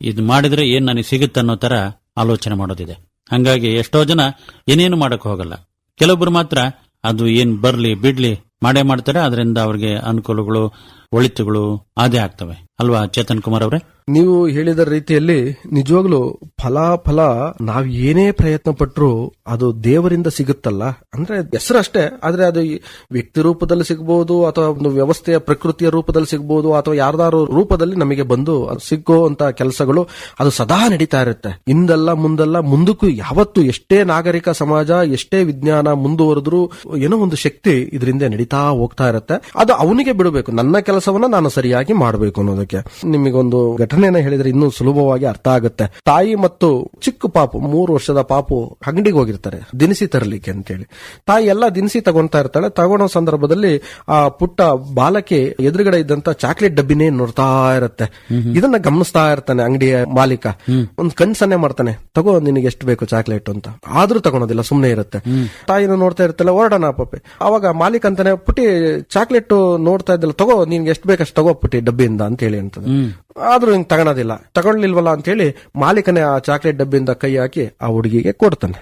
ಇದು ಮಾಡಿದ್ರೆ ಏನ್ ನನಗೆ ಸಿಗುತ್ತೆ ಅನ್ನೋ ತರ ಆಲೋಚನೆ ಮಾಡೋದಿದೆ. ಹಂಗಾಗಿ ಎಷ್ಟೋ ಜನ ಏನೇನು ಮಾಡಕ್ ಹೋಗಲ್ಲ. ಕೆಲವೊಬ್ರು ಮಾತ್ರ ಅದು ಏನ್ ಬರ್ಲಿ ಬಿಡ್ಲಿ ಮಾಡೇ ಮಾಡ್ತಾರೆ. ಅದರಿಂದ ಅವ್ರಿಗೆ ಅನುಕೂಲಗಳು ಒಳಿತುಗಳು ಅದೇ ಆಗ್ತವೆ. ಅಲ್ವಾ, ಚೇತನ್ ಕುಮಾರ್ ಅವರೇ? ನೀವು ಹೇಳಿದ ರೀತಿಯಲ್ಲಿ ನಿಜವಾಗ್ಲು ಫಲ ನಾವ್ ಏನೇ ಪ್ರಯತ್ನ ಪಟ್ಟರು ಅದು ದೇವರಿಂದ ಸಿಗುತ್ತಲ್ಲ. ಅಂದ್ರೆ ಹೆಸರಷ್ಟೇ ಆದ್ರೆ ಅದು ವ್ಯಕ್ತಿ ರೂಪದಲ್ಲಿ ಸಿಗಬಹುದು ಅಥವಾ ಒಂದು ವ್ಯವಸ್ಥೆಯ ಪ್ರಕೃತಿಯ ರೂಪದಲ್ಲಿ ಸಿಗಬಹುದು ಅಥವಾ ಯಾರ್ದಾರು ರೂಪದಲ್ಲಿ ನಮಗೆ ಬಂದು ಅದು ಸಿಕ್ಕೋ ಅಂತ ಕೆಲಸಗಳು, ಅದು ಸದಾ ನಡೀತಾ ಇರುತ್ತೆ. ಹಿಂದಲ್ಲ ಮುಂದಲ್ಲ ಮುಂದಕ್ಕೂ ಯಾವತ್ತು ಎಷ್ಟೇ ನಾಗರಿಕ ಸಮಾಜ, ಎಷ್ಟೇ ವಿಜ್ಞಾನ ಮುಂದುವರೆದ್ರು ಏನೋ ಒಂದು ಶಕ್ತಿ ಇದರಿಂದ ನಡೀತಾ ಹೋಗ್ತಾ ಇರುತ್ತೆ. ಅದು ಅವನಿಗೆ ಬಿಡಬೇಕು. ನನ್ನ ಕೆಲಸವನ್ನ ನಾನು ಸರಿಯಾಗಿ ಮಾಡಬೇಕು ಅನ್ನೋದಕ್ಕೆ. ನಿಮಗೊಂದು ಘಟನೆಯನ್ನ ಹೇಳಿದ್ರೆ ಇನ್ನೂ ಸುಲಭವಾಗಿ ಅರ್ಥ ಆಗುತ್ತೆ. ತಾಯಿ ಮತ್ತು ಚಿಕ್ಕ ಪಾಪು ಮೂರು ವರ್ಷದ ಪಾಪು ಅಂಗಡಿಗೆ ಹೋಗಿರ್ತಾರೆ. ದಿನಸಿ ತರಲಿಕ್ಕೆ ಅಂತೇಳಿ. ತಾಯಿ ಎಲ್ಲ ದಿನಸಿ ತಗೊಂತಾ ಇರ್ತಾಳೆ. ತಗೊಳೋ ಸಂದರ್ಭದಲ್ಲಿ ಆ ಪುಟ್ಟ ಬಾಲಕಿ ಎದುರುಗಡೆ ಇದ್ದಂತ ಚಾಕ್ಲೇಟ್ ಡಬ್ಬಿನೇ ನೋಡ್ತಾ ಇರುತ್ತೆ. ಇದನ್ನ ಗಮನಿಸ್ತಾ ಇರ್ತಾನೆ ಅಂಗಡಿಯ ಮಾಲೀಕ. ಒಂದ್ ಕನ್ಸನ್ನೇ ಮಾಡ್ತಾನೆ ತಗೋ ನಿನಗೆ ಎಷ್ಟು ಬೇಕು ಚಾಕ್ಲೇಟ್ ಅಂತ. ಆದ್ರೂ ತಗೊಳೋದಿಲ್ಲ ಸುಮ್ನೆ ಇರುತ್ತೆ. ತಾಯಿನ ನೋಡ್ತಾ ಇರ್ತಲ್ಲ ಹೊರಡೋಣ ಪಾಪೆ. ಅವಾಗ ಮಾಲೀಕ ಅಂತಾನೆ ಪುಟಿ ಚಾಕ್ಲೇಟ್ ನೋಡ್ತಾ ಇದ್ದಲ್ಲ ತಗೋ ನಿನ್ಗೆ ಎಷ್ಟು ಬೇಕಷ್ಟು ತಗೋ ಪುಟಿ ಡಬ್ಬಿಯಿಂದ ಅಂತ ಹೇಳಿ ಅಂತದ. ಆದ್ರೂ ಹಿಂಗ್ ತಗೊಳೋದಿಲ್ಲ. ತಗೊಳ್ಳಿಲ್ವಲ್ಲ ಅಂತ ಹೇಳಿ ಮಾಲೀಕನೇ ಆ ಚಾಕ್ಲೇಟ್ ಡಬ್ಬಿಯಿಂದ ಕೈ ಹಾಕಿ ಆ ಹುಡುಗಿಗೆ ಕೊಡ್ತಾನೆ.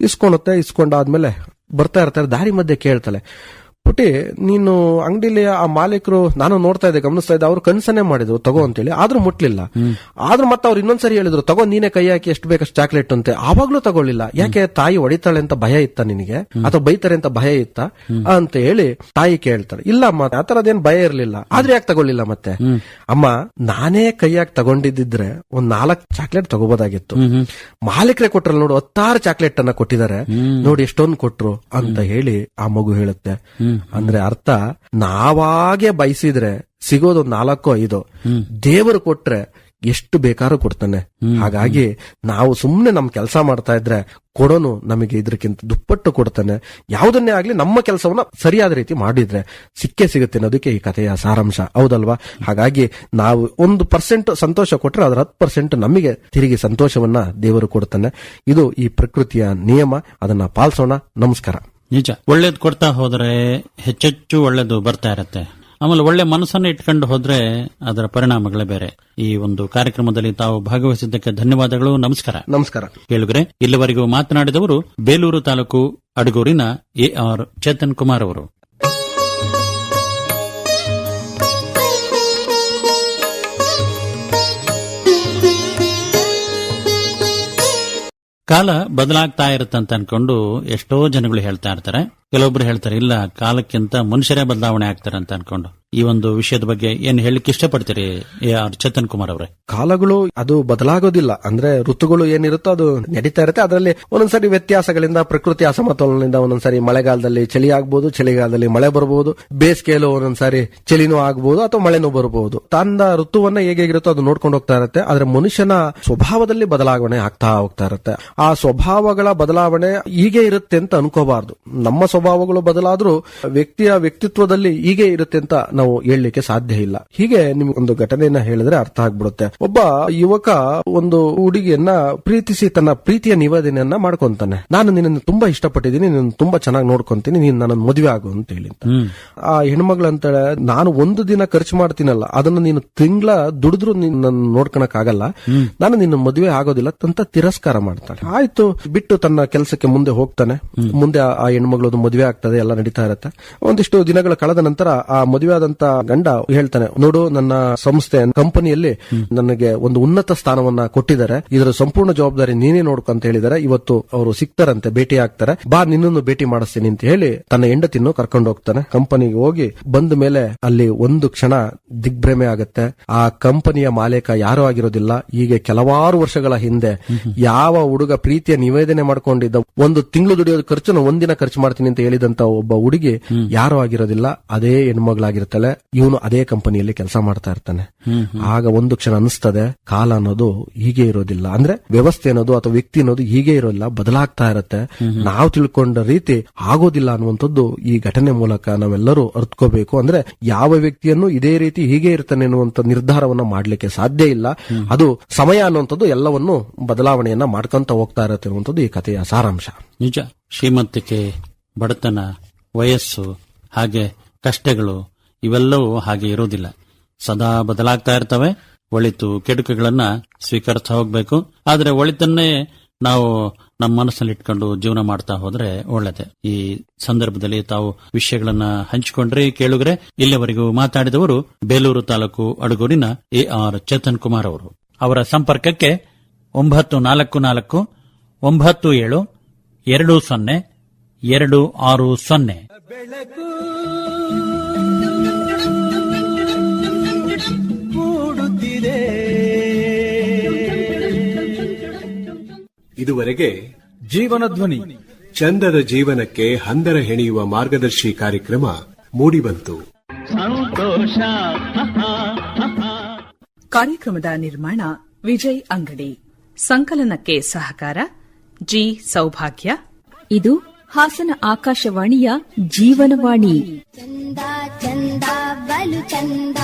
ಇಸ್ಕೊಳುತ್ತೆ ಇಸ್ಕೊಂಡಾದ್ಮೇಲೆ ಬರ್ತಾ ಇರ್ತಾರೆ ದಾರಿ ಮಧ್ಯೆ ಕೇಳ್ತಾಳೆ. ಪುಟಿ ನೀನು ಅಂಗಡಿಲಿ ಆ ಮಾಲೀಕರು ನಾನು ನೋಡ್ತಾ ಇದ್ದೆ, ಗಮನಿಸ್ತಾ ಇದ್ದೆ, ಅವ್ರು ಕನ್ಸನ್ನೇ ಮಾಡಿದ್ರು, ತಗೋ ಅಂತೇಳಿ. ಆದ್ರೂ ಮುಟ್ಲಿಲ್ಲ. ಆದ್ರೂ ಮತ್ತೆ ಅವ್ರು ಇನ್ನೊಂದ್ಸರಿ ಹೇಳಿದ್ರು, ತಗೋ, ನೀನೇ ಕೈ ಹಾಕಿ ಎಷ್ಟು ಬೇಕಷ್ಟು ಚಾಕ್ಲೇಟ್ ಅಂತೆ. ಆವಾಗ್ಲೂ ತಗೊಳ್ಳಿಲ್ಲ. ಯಾಕೆ ತಾಯಿ ಹೊಡಿತಾಳೆ ಅಂತ ಭಯ ಇತ್ತ ನಿನಗೆ? ಅಥವಾ ಬೈತಾರೆ ಅಂತ ಭಯ ಇತ್ತ? ಅಂತ ಹೇಳಿ ತಾಯಿ ಕೇಳ್ತಾರೆ. ಇಲ್ಲ ಅಮ್ಮ, ಆ ತರದೇನ್ ಭಯ ಇರ್ಲಿಲ್ಲ. ಆದ್ರೆ ಯಾಕೆ ತಗೊಳ್ಳಿಲ್ಲ ಮತ್ತೆ? ಅಮ್ಮ, ನಾನೇ ಕೈಯಾಗಿ ತಗೊಂಡಿದ್ದಿದ್ರೆ ಒಂದ್ ನಾಲ್ಕು ಚಾಕ್ಲೇಟ್ ತಗೋಬೋದಾಗಿತ್ತು. ಮಾಲೀಕರೇ ಕೊಟ್ರಲ್ಲ ನೋಡು, ಹತ್ತಾರು ಚಾಕ್ಲೇಟ್ ಅನ್ನ ಕೊಟ್ಟಿದ್ದಾರೆ. ನೋಡಿ ಎಷ್ಟೊಂದು ಕೊಟ್ರು ಅಂತ ಹೇಳಿ ಆ ಮಗು ಹೇಳುತ್ತೆ. ಅಂದ್ರೆ ಅರ್ಥ ನಾವಾಗೆ ಬಯಸಿದ್ರೆ ಸಿಗೋದು ನಾಲ್ಕು ಐದು ದೇವರು ಕೊಟ್ರೆ ಎಷ್ಟು ಬೇಕಾದ್ರೂ ಕೊಡ್ತಾನೆ. ಹಾಗಾಗಿ ನಾವು ಸುಮ್ನೆ ನಮ್ ಕೆಲಸ ಮಾಡ್ತಾ ಇದ್ರೆ ಕೊಡೋನು ನಮಗೆ ಇದಕ್ಕಿಂತ ದುಪ್ಪಟ್ಟು ಕೊಡ್ತಾನೆ. ಯಾವುದನ್ನೇ ಆಗ್ಲಿ ನಮ್ಮ ಕೆಲಸವನ್ನ ಸರಿಯಾದ ರೀತಿ ಮಾಡಿದ್ರೆ ಸಿಕ್ಕೇ ಸಿಗುತ್ತೆ ಅನ್ನೋದಕ್ಕೆ ಈ ಕಥೆಯ ಸಾರಾಂಶ. ಹೌದಲ್ವಾ? ಹಾಗಾಗಿ ನಾವು ಒಂದು ಪರ್ಸೆಂಟ್ ಸಂತೋಷ ಕೊಟ್ರೆ ಅದರ ಹತ್ತು ಪರ್ಸೆಂಟ್ ನಮಗೆ ತಿರುಗಿ ಸಂತೋಷವನ್ನ ದೇವರು ಕೊಡ್ತಾನೆ. ಇದು ಈ ಪ್ರಕೃತಿಯ ನಿಯಮ. ಅದನ್ನ ಪಾಲಿಸೋಣ. ನಮಸ್ಕಾರ. ನಿಜ. ಒಳ್ಳೇದು ಕೊಡ್ತಾ ಹೋದ್ರೆ ಹೆಚ್ಚೆಚ್ಚು ಒಳ್ಳೇದು ಬರ್ತಾ ಇರತ್ತೆ. ಆಮೇಲೆ ಒಳ್ಳೆ ಮನಸ್ಸನ್ನು ಇಟ್ಕೊಂಡು ಹೋದ್ರೆ ಅದರ ಪರಿಣಾಮಗಳೇ ಬೇರೆ. ಈ ಒಂದು ಕಾರ್ಯಕ್ರಮದಲ್ಲಿ ತಾವು ಭಾಗವಹಿಸಿದ್ದಕ್ಕೆ ಧನ್ಯವಾದಗಳು. ನಮಸ್ಕಾರ. ನಮಸ್ಕಾರ. ಕೇಳುಗರೆ ಇಲ್ಲಿವರೆಗೂ ಮಾತನಾಡಿದವರು ಬೇಲೂರು ತಾಲೂಕು ಅಡಗೂರಿನ ಎ ಆರ್ ಚೇತನ್ ಕುಮಾರ್ ಅವರು. ಕಾಲ ಬದಲಾಗ್ತಾ ಇರುತ್ತಂತ ಅನ್ಕೊಂಡು ಎಷ್ಟೋ ಜನಗಳು ಹೇಳ್ತಾ ಇರ್ತಾರೆ. ಕೆಲವೊಬ್ರು ಹೇಳ್ತಾರೆ, ಇಲ್ಲ, ಕಾಲಕ್ಕಿಂತ ಮನುಷ್ಯರೇ ಬದಲಾವಣೆ ಆಗ್ತಾರೆ ಅಂತ ಅನ್ಕೊಂಡು. ಈ ಒಂದು ವಿಷಯದ ಬಗ್ಗೆ ಏನ್ ಹೇಳಲಿಕ್ಕೆ ಇಷ್ಟಪಡ್ತೀರಿ ಚೇತನ್ ಕುಮಾರ್ ಅವರೇ? ಕಾಲಗಳು ಅದು ಬದಲಾಗೋದಿಲ್ಲ. ಅಂದ್ರೆ ಋತುಗಳು ಏನಿರುತ್ತೋ ಅದು ನಡೀತಾ ಇರುತ್ತೆ. ಅದರಲ್ಲಿ ಒಂದೊಂದ್ಸರಿ ವ್ಯತ್ಯಾಸಗಳಿಂದ, ಪ್ರಕೃತಿ ಅಸಮತೋಲನದಿಂದ ಒಂದೊಂದ್ಸರಿ ಮಳೆಗಾಲದಲ್ಲಿ ಚಳಿ ಆಗ್ಬಹುದು ಚಳಿಗಾಲದಲ್ಲಿ ಮಳೆ ಬರಬಹುದು ಬೇಸಿಗೆಯಲ್ಲೂ ಒಂದೊಂದ್ಸಾರಿ ಚಳಿನೂ ಆಗ್ಬಹುದು ಅಥವಾ ಮಳೆನೂ ಬರಬಹುದು ತನ್ನ ಋತುವನ್ನ ಹೇಗಿರುತ್ತೋ ಅದು ನೋಡ್ಕೊಂಡು ಹೋಗ್ತಾ ಇರುತ್ತೆ. ಆದ್ರೆ ಮನುಷ್ಯನ ಸ್ವಭಾವದಲ್ಲಿ ಬದಲಾವಣೆ ಆಗ್ತಾ ಹೋಗ್ತಾ ಇರುತ್ತೆ. ಆ ಸ್ವಭಾವಗಳ ಬದಲಾವಣೆ ಹೀಗೆ ಇರುತ್ತೆ ಅಂತ ಅನ್ಕೋಬಾರ್ದು. ನಮ್ಮ ಸ್ವಭಾವಗಳು ಬದಲಾದ್ರೂ ವ್ಯಕ್ತಿಯ ವ್ಯಕ್ತಿತ್ವದಲ್ಲಿ ಹೀಗೆ ಇರುತ್ತೆ ಅಂತ ನಾವು ಹೇಳಲಿಕ್ಕೆ ಸಾಧ್ಯ ಇಲ್ಲ. ಹೀಗೆ ನಿಮ್ಗೆ ಒಂದು ಘಟನೆಯನ್ನ ಹೇಳಿದ್ರೆ ಅರ್ಥ ಆಗ್ಬಿಡುತ್ತೆ. ಒಬ್ಬ ಯುವಕ ಒಂದು ಹುಡುಗಿಯನ್ನ ಪ್ರೀತಿಸಿ ತನ್ನ ಪ್ರೀತಿಯ ನಿವೇದನೆಯನ್ನ ಮಾಡ್ಕೊಂತಾನೆ. ನಾನು ನಿನ್ನನ್ನು ತುಂಬಾ ಇಷ್ಟಪಟ್ಟಿದ್ದೀನಿ ನಿನ್ನ ತುಂಬಾ ಚೆನ್ನಾಗಿ ನೋಡ್ಕೊಂತೀನಿ ನೀನ್ ನನ್ನ ಮದುವೆ ಆಗು ಅಂತ ಹೇಳಿ. ಆ ಹೆಣ್ಮಗಳು ಅಂತಾಳೆ ನಾನು ಒಂದು ದಿನ ಖರ್ಚು ಮಾಡ್ತೀನಲ್ಲ ಅದನ್ನ ನೀನು ತಿಂಗಳ ದುಡಿದ್ರು ನನ್ನ ನೋಡ್ಕೊಳಕ್ ಆಗಲ್ಲ ನಾನು ನಿನ್ನ ಮದುವೆ ಆಗೋದಿಲ್ಲ ಅಂತ ತಿರಸ್ಕಾರ ಮಾಡ್ತಾಳೆ. ಆಯ್ತು ಬಿಟ್ಟು ತನ್ನ ಕೆಲಸಕ್ಕೆ ಮುಂದೆ ಹೋಗ್ತಾನೆ. ಮುಂದೆ ಆ- ಹೆಣ್ಮಗಳು ಮದುವೆ ಆಗ್ತದೆ ಎಲ್ಲ ನಡೀತಾ ಇರುತ್ತೆ. ಒಂದಿಷ್ಟು ದಿನಗಳ ಕಳೆದ ನಂತರ ಆ ಮದುವೆ ಮಾಡಿದಂತ ಗಂಡ ಹೇಳ್ತಾನೆ, ನೋಡು, ನನ್ನ ಸಂಸ್ಥೆ, ಕಂಪನಿಯಲ್ಲಿ ನನಗೆ ಒಂದು ಉನ್ನತ ಸ್ಥಾನವನ್ನ ಕೊಟ್ಟಿದ್ದಾರೆ. ಇದರ ಸಂಪೂರ್ಣ ಜವಾಬ್ದಾರಿ ನೀನೇ ನೋಡ್ಕೊ ಅಂತ ಹೇಳಿದ್ದಾರೆ. ಇವತ್ತು ಅವರು ಸಿಗ್ತಾರಂತೆ, ಭೇಟಿ ಆಗ್ತಾರೆ. ಬಾ, ನಿನ್ನನ್ನು ಭೇಟಿ ಮಾಡಿಸ್ತೀನಿ ಅಂತ ಹೇಳಿ ತನ್ನ ಹೆಂಡತಿನ್ನು ಕರ್ಕೊಂಡು ಹೋಗ್ತಾನೆ. ಕಂಪನಿಗೆ ಹೋಗಿ ಬಂದ ಮೇಲೆ ಅಲ್ಲಿ ಒಂದು ಕ್ಷಣ ದಿಗ್ಭ್ರಮೆ ಆಗುತ್ತೆ. ಆ ಕಂಪನಿಯ ಮಾಲೀಕ ಯಾರು ಆಗಿರೋದಿಲ್ಲ. ಹೀಗೆ ಕೆಲವಾರು ವರ್ಷಗಳ ಹಿಂದೆ ಯಾವ ಹುಡುಗ ಪ್ರೀತಿಯ ನಿವೇದನೆ ಮಾಡ್ಕೊಂಡಿದ್ದ, ಒಂದು ತಿಂಗಳು ದುಡಿಯೋದು ಖರ್ಚು ಒಂದಿನ ಖರ್ಚು ಮಾಡ್ತೀನಿ ಅಂತ ಹೇಳಿದಂತ ಒಬ್ಬ ಹುಡುಗಿ ಯಾರು ಆಗಿರೋದಿಲ್ಲ. ಅದೇ ಹೆಣ್ಮಗಳಾಗಿರ್ತಾಳೆ ಇವನು ಅದೇ ಕಂಪನಿಯಲ್ಲಿ ಕೆಲಸ ಮಾಡ್ತಾ ಇರ್ತಾನೆ. ಆಗ ಒಂದು ಕ್ಷಣ ಅನಿಸ್ತದೆ ಕಾಲ ಅನ್ನೋದು ಹೀಗೆ ಇರೋದಿಲ್ಲ. ಅಂದ್ರೆ ವ್ಯವಸ್ಥೆ ಅನ್ನೋದು ಅಥವಾ ವ್ಯಕ್ತಿ ಅನ್ನೋದು ಹೀಗೆ ಇರೋಲ್ಲ ಬದಲಾಗ್ತಾ ಇರತ್ತೆ. ನಾವು ತಿಳ್ಕೊಂಡ ರೀತಿ ಆಗೋದಿಲ್ಲ ಅನ್ನುವಂಥದ್ದು ಈ ಘಟನೆ ಮೂಲಕ ನಾವೆಲ್ಲರೂ ಅರ್ತ್ಕೋಬೇಕು. ಅಂದ್ರೆ ಯಾವ ವ್ಯಕ್ತಿಯನ್ನು ಇದೇ ರೀತಿ ಹೀಗೆ ಇರ್ತಾನೆ ಅನ್ನುವಂತ ನಿರ್ಧಾರವನ್ನ ಮಾಡ್ಲಿಕ್ಕೆ ಸಾಧ್ಯ ಇಲ್ಲ. ಅದು ಸಮಯ ಅನ್ನುವಂಥದ್ದು ಎಲ್ಲವನ್ನು ಬದಲಾವಣೆಯನ್ನ ಮಾಡ್ಕೊಂತ ಹೋಗ್ತಾ ಇರತ್ತೆ ಈ ಕಥೆಯ ಸಾರಾಂಶ. ನಿಜ. ಶ್ರೀಮಂತಿಕೆ ಬಡತನ ವಯಸ್ಸು ಹಾಗೆ ಕಷ್ಟಗಳು ಇವೆಲ್ಲವೂ ಹಾಗೆ ಇರುವುದಿಲ್ಲ. ಸದಾ ಬದಲಾಗ್ತಾ ಇರ್ತವೆ. ಒಳಿತು ಕೆಡುಕುಗಳನ್ನ ಸ್ವೀಕರಿಸ್ತಾ ಹೋಗ್ಬೇಕು. ಆದ್ರೆ ಒಳಿತನ್ನೇ ನಾವು ನಮ್ಮ ಮನಸ್ಸಲ್ಲಿ ಇಟ್ಕೊಂಡು ಜೀವನ ಮಾಡ್ತಾ ಹೋದ್ರೆ ಒಳ್ಳೇದೆ. ಈ ಸಂದರ್ಭದಲ್ಲಿ ತಾವು ವಿಷಯಗಳನ್ನ ಹಂಚಿಕೊಂಡ್ರೆ, ಕೇಳುಗ್ರೆ. ಇಲ್ಲಿವರೆಗೂ ಮಾತಾಡಿದವರು ಬೇಲೂರು ತಾಲೂಕು ಅಡಗೂರಿನ ಎ ಆರ್ ಚೇತನ್ ಕುಮಾರ್ ಅವರು. ಅವರ ಸಂಪರ್ಕಕ್ಕೆ ಒಂಬತ್ತು ನಾಲ್ಕು ನಾಲ್ಕು ಒಂಬತ್ತು ಏಳು ಎರಡು ಸೊನ್ನೆ ಎರಡು ಆರು ಸೊನ್ನೆ. ಇದುವರೆಗೆ ಜೀವನ ಧ್ವನಿ ಚಂದದ ಜೀವನಕ್ಕೆ ಹಂದರ ಹೆಣೆಯುವ ಮಾರ್ಗದರ್ಶಿ ಕಾರ್ಯಕ್ರಮ ಮೂಡಿಬಂತು. ಕಾರ್ಯಕ್ರಮದ ನಿರ್ಮಾಣ ವಿಜಯ್ ಅಂಗಡಿ. ಸಂಕಲನಕ್ಕೆ ಸಹಕಾರ ಜಿ ಸೌಭಾಗ್ಯ. ಇದು ಹಾಸನ ಆಕಾಶವಾಣಿಯ ಜೀವನವಾಣಿ. ಚಂದ ಚಂದ ಬಲು ಚಂದ.